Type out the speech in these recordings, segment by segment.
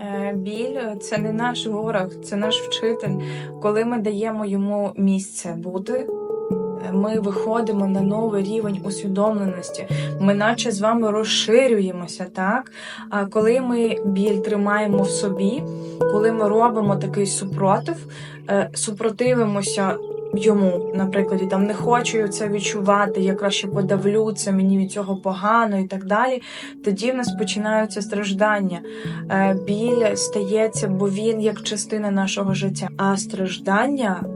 Е, Біль це не наш ворог, це наш вчитель. Коли ми даємо йому місце бути, е, ми виходимо на новий рівень усвідомленості. Ми наче з вами розширюємося, так? А коли ми біль тримаємо в собі, коли ми робимо такий супротив, е, супротивимося йому, наприклад, там не хочу це відчувати, я краще подавлю це, мені від цього погано і так далі. Тоді в нас починаються страждання. Е, Біль стається, бо він як частина нашого життя. А страждання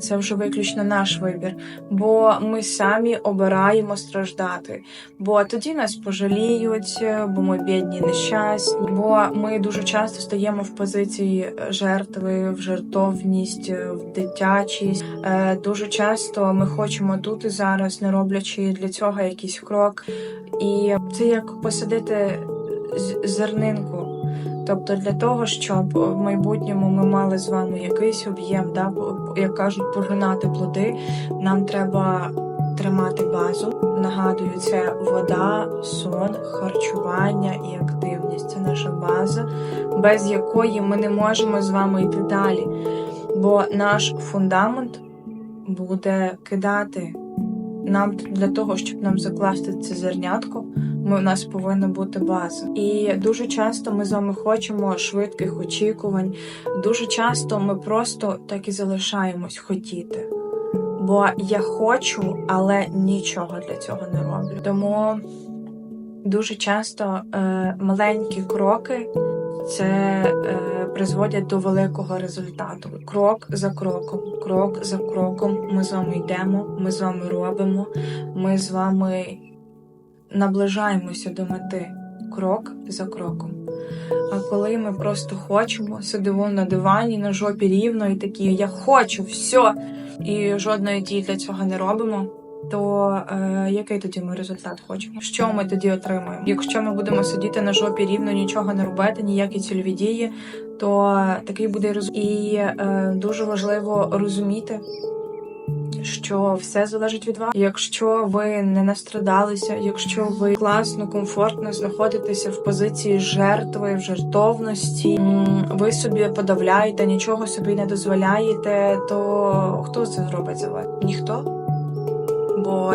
це вже виключно наш вибір, бо ми самі обираємо страждати. Бо тоді нас пожаліють, е, бо ми бідні, нещасні. Бо ми дуже часто стаємо в позиції жертви, в жертовність, е, в дитячість. Е, Дуже часто ми хочемо тут і зараз, не роблячи для цього якийсь крок. І це як посадити зернинку. Тобто для того, щоб в майбутньому ми мали з вами якийсь об'єм, да, як кажуть, пожинати плоди, нам треба тримати базу. Нагадую, це вода, сон, харчування і активність. Це наша база, без якої ми не можемо з вами йти далі. Бо наш фундамент буде кидати. Нам для того, щоб нам закласти це зернятко, ми, у нас повинна бути база. І дуже часто ми з вами хочемо швидких очікувань. Дуже часто ми просто так і залишаємось хотіти. Бо я хочу, але нічого для цього не роблю. Тому дуже часто е, маленькі кроки це е, призводять до великого результату. Крок за кроком, крок за кроком. Ми з вами йдемо, ми з вами робимо, ми з вами наближаємося до мети крок за кроком. А коли ми просто хочемо, сидимо на дивані, на жопі рівно і такі я хочу, все, і жодної дії для цього не робимо. То е, який тоді ми результат хочемо? Що ми тоді отримаємо? Якщо ми будемо сидіти на жопі рівно, нічого не робити, ніякі цільові дії, то такий буде результат. І е, дуже важливо розуміти, що все залежить від вас. Якщо ви не настрадалися, якщо ви класно, комфортно знаходитеся в позиції жертви, в жертовності, ви собі подавляєте, нічого собі не дозволяєте, то хто це зробить за вас? Ніхто. Бо